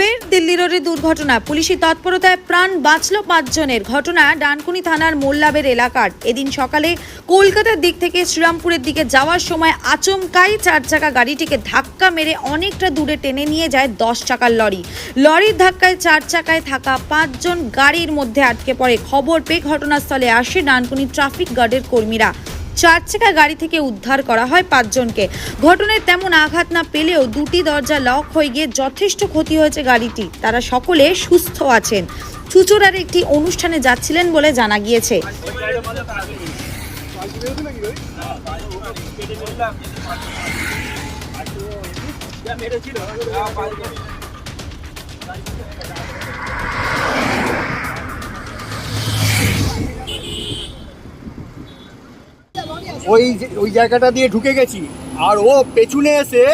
ফের দিল্লি রোডে দুর্ঘটনা। পুলিশি তৎপরতায় প্রাণ বাঁচল পাঁচজনের। ঘটনা ডানকুনি থানার মোল্লাবের এলাকার। এদিন সকালে কলকাতার দিক থেকে শ্রীরামপুরের দিকে যাওয়ার সময় আচমকাই চার চাকা গাড়িটিকে ধাক্কা মেরে অনেকটা দূরে টেনে নিয়ে যায় দশ চাকার লরি। লরির ধাক্কায় চার চাকায় থাকা পাঁচজন গাড়ির মধ্যে আটকে পড়ে। খবর পেয়ে ঘটনাস্থলে আসে ডানকুনি ট্রাফিক গার্ডের কর্মীরা। চার চাকা গাড়ি থেকে উদ্ধার করা হয় পাঁচজনকে। ঘটনায় তেমন আঘাত না পেলেও দুটি দরজা লক হয়ে গিয়ে যথেষ্ট ক্ষতি হয়েছে গাড়িটি। তারা সকলে সুস্থ আছেন। চুচুড়ার একটি অনুষ্ঠানে যাচ্ছিলেন বলে জানা গিয়েছে। ওই যে- ওই জায়গাটা দিয়ে ঢুকে গেছি আর ও পেছনে এসে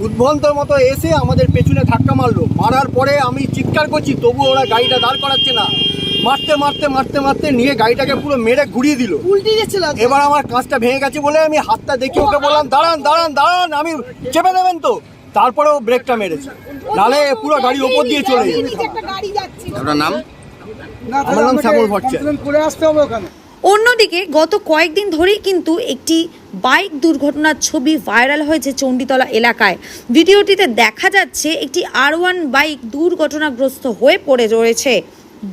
উদ্ভন্তর মতো এসে আমাদের পেছনে ধাক্কা মারলো মারার পরে আমি চিৎকার করছি তবু ওরা গাড়িটা দাঁড় করাচ্ছে না মারতে মারতে মারতে মারতে নিয়ে গাড়িটাকে পুরো মেরে ঘুরিয়ে দিল এবার আমার কাঁচটা ভেঙে গেছে বলে আমি হাতটা দেখে ওকে বললাম দাঁড়ান দাঁড়ান দাঁড়ান আমি চেপে দেবেন তো তারপরে ও ব্রেকটা মেরেছে নালে পুরো গাড়ির ওপর দিয়ে চলে যেত একটা গাড়ি যাচ্ছে আপনার নাম আমার নাম শ্যামল ভট্টাচার্য। করে আসতে হবে ওখানে অন্যদিকে গত কয়েকদিন ধরেই কিন্তু একটি বাইক দুর্ঘটনার ছবি ভাইরাল হয়েছে চণ্ডীতলা এলাকায়। ভিডিওটিতে দেখা যাচ্ছে একটি আর ওয়ান বাইক দুর্ঘটনাগ্রস্ত হয়ে পড়ে রয়েছে।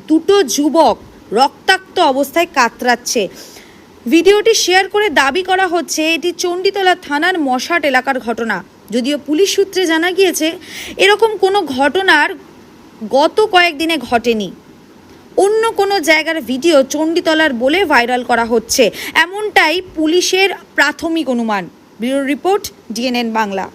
দুটো যুবক রক্তাক্ত অবস্থায় কাতরাচ্ছে। ভিডিওটি শেয়ার করে দাবি করা হচ্ছে এটি চণ্ডীতলা থানার মশাট এলাকার ঘটনা। যদিও পুলিশ সূত্রে জানা গিয়েছে, এরকম কোনো ঘটনার গত কয়েকদিনে ঘটেনি। অন্য কোনো জায়গার ভিডিও চণ্ডীতলার বলে ভাইরাল করা হচ্ছে। এমনটাই পুলিশের প্রাথমিক অনুমান। Bureau report, DNN Bangla.